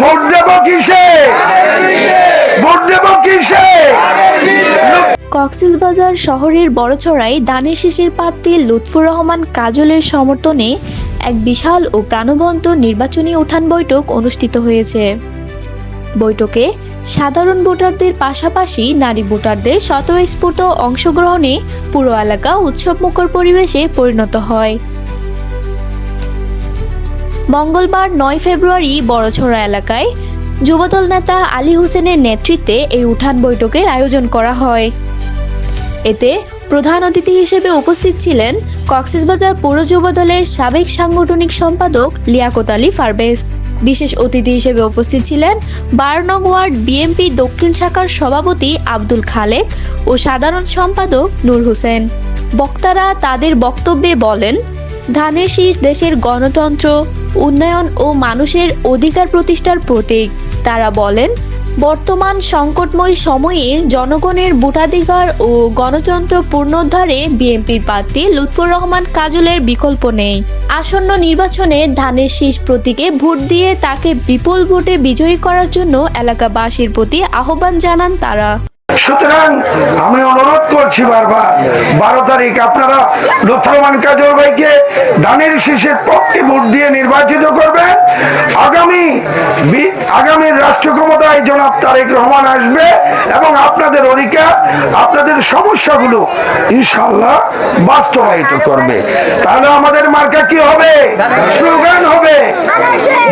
Vote দেব কিসে? Vote দেব কিসে? কক্সবাজার শহরের বড়ছড়ায় শীষের প্রার্থী লুৎফুর রহমান কাজলের সমর্থনে এক বিশাল ও প্রাণবন্ত নির্বাচনী উঠান বৈঠক অনুষ্ঠিত হয়েছে। বৈঠকে সাধারণ ভোটারদের পাশাপাশি নারী ভোটারদের স্বতঃস্ফূর্ত অংশগ্রহণে পুরো এলাকা উৎসবমুখর পরিবেশে পরিণত হয়। মঙ্গলবার নয় ফেব্রুয়ারি বড়ছড়া এলাকায় যুবদল নেতা আলী হোসেনের নেতৃত্বে এই উঠান বৈঠকের আয়োজন করা হয়। এতে প্রধান অতিথি হিসেবে উপস্থিত ছিলেন কক্সবাজার পৌর যুবদলের সাবেক সাংগঠনিক সম্পাদক লিয়াকত আলী ফারবেজ। বিশেষ অতিথি হিসেবে উপস্থিত ছিলেন বারনং ওয়ার্ড বিএমপি দক্ষিণ শাখার সভাপতি আব্দুল খালেক ও সাধারণ সম্পাদক নূর হোসেন। বক্তারা তাদের বক্তব্যে বলেন, ধানের শীষ দেশের গণতন্ত্র উন্নয়ন ও মানুষের অধিকার প্রতিষ্ঠার প্রতীক। তারা বলেন, বর্তমান সংকটময় সময়ে জনগণের ভোটাধিকার ও গণতন্ত্র পুনরুদ্ধারে বিএনপির প্রার্থী লুৎফুর রহমান কাজলের বিকল্প নেই। আসন্ন নির্বাচনে ধানের শীষ প্রতীকে ভোট দিয়ে তাকে বিপুল ভোটে বিজয়ী করার জন্য এলাকাবাসীর প্রতি আহ্বান জানান তারা। সুতরাং আমি অনুরোধ করছি বারবার বারো তারিখ আপনারা লুৎফরমান কাজল ভাইকে ধানের শীষের পক্ষে ভোট দিয়ে নির্বাচিত করবেন। আগামী আগামী রাষ্ট্র ক্ষমতায় জনাব তারেক রহমান আসবে এবং আপনাদের অধিকার আপনাদের সমস্যাগুলো ইনশাল্লাহ বাস্তবায়িত করবে। তাহলে আমাদের মার্কা কি হবে? স্লোগান হবে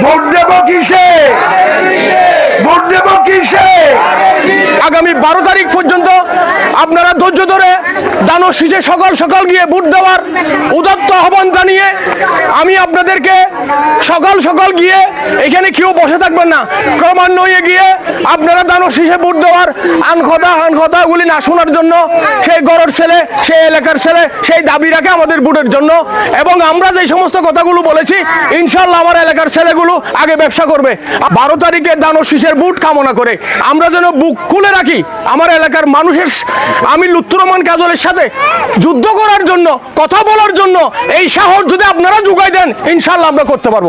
ভোট দেব কিসে? বারো তারিখ পর্যন্ত আপনারা ধৈর্য ধরে দানো শীষে সকাল সকাল গিয়ে ভোট দেওয়ার উদাত্ত আহ্বান জানিয়ে আমি আপনাদেরকে সকাল সকাল গিয়ে এখানে কেউ বসে থাকবেন না। ক্রমান্বয়ে গিয়ে আপনারা দানো শীষে ভোট দেওয়ার আনখদা আনখদাগুলি না শোনার জন্য সেই গড়ের ছেলে, সেই এলাকার ছেলে, সেই দাবি রাখে আমাদের ভোটের জন্য। এবং আমরা যে সমস্ত কথাগুলো বলেছি ইনশাল্লাহ আমার এলাকার ছেলেগুলো আগে ব্যবসা করবে। বারো তারিখে দানো শীষের বুট কামনা করে আমরা যেন বুক খুলে রাখি আমার এলাকার মানুষের আমি লুত্তুরমান কাজলের সাথে যুদ্ধ করার জন্য, কথা বলার জন্য এই সাহস যদি আপনারা যোগাই দেন ইনশাল্লাহ আমরা করতে পারব।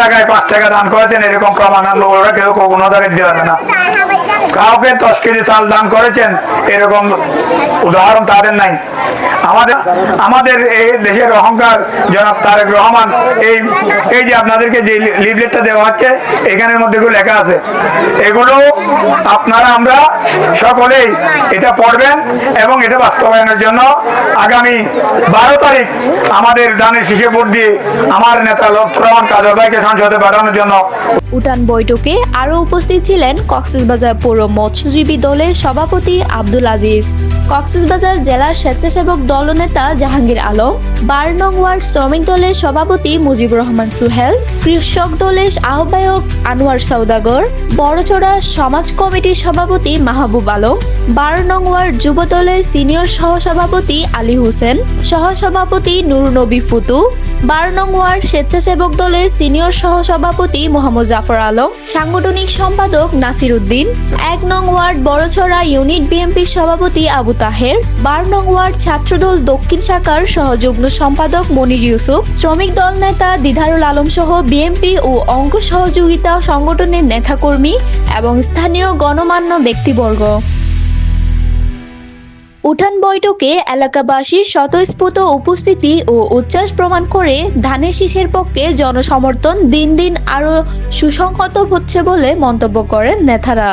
জায়গায় পাঁচ টাকা দান করেছেন, এরকম প্রমাণ আমরা ওরা কেউ কোনো জায়গায় দিতে পারবে না। I have কাউকে দশ কেজি চাল দান করেছেন, এরকম উদাহরণ তাদের নাই। আমাদের আমাদের এই দেশের অহংকার, জনাব তারেক রহমান, এই এই যে আপনাদেরকে যে লিফলেটটা দেওয়া হচ্ছে, এখানের মধ্যে এগুলো লেখা আছে। এগুলো আপনারা, আমরা সকলেই এটা পড়বেন এবং এটা বাস্তবায়নের জন্য আগামী বারো তারিখ আমাদের দানের শীষে ভোট দিয়ে আমার নেতা লক্ষ্য রহমান কাজল ভাইকে সংসদে পাঠানোর জন্য উঠান বৈঠকে আরও উপস্থিত ছিলেন কক্সবাজার পৌর মৎস্যজীবী দলের সভাপতি আব্দুল আজিজ। কক্সবাজার জেলার স্বেচ্ছাসেবক দলনেতা জাহাঙ্গীর আলম, বারনং ওয়ার্ড শ্রমিক দলের সভাপতি মুজিবুর রহমান সুহেল, কৃষক দলের আহ্বায়ক আনোয়ার সৌদাগর বড়চড়া সমাজ কমিটির সভাপতি মাহবুব আলম, বারনং ওয়ার্ড যুব দলের সিনিয়র সহসভাপতি আলী হোসেন, সহসভাপতি নুর নবী ফুতু বারো নং ওয়ার্ড স্বেচ্ছাসেবক দলের সিনিয়র সহসভাপতি মোহাম্মদ জাফর আলম, সাংগঠনিক সম্পাদক নাসির উদ্দিন, এক নং ওয়ার্ড বড়ছড়া ইউনিট বিএনপির সভাপতি আবু তাহের, বারো নং ওয়ার্ড ছাত্রদল দক্ষিণ শাখার সহযুগ্ম সম্পাদক মনির ইউসুফ, শ্রমিক দল নেতা দিধারুল আলম সহ বিএনপি ও অঙ্গ সহযোগিতা সংগঠনের নেতাকর্মী এবং স্থানীয় গণমান্য ব্যক্তিবর্গ। উঠান বৈঠকে এলাকাবাসীর স্বতঃস্ফূর্ত উপস্থিতি ও উচ্ছ্বাস প্রমাণ করে ধানের শীষের পক্ষে জনসমর্থন দিন দিন আরও সুসংহত হচ্ছে বলে মন্তব্য করেন নেতারা।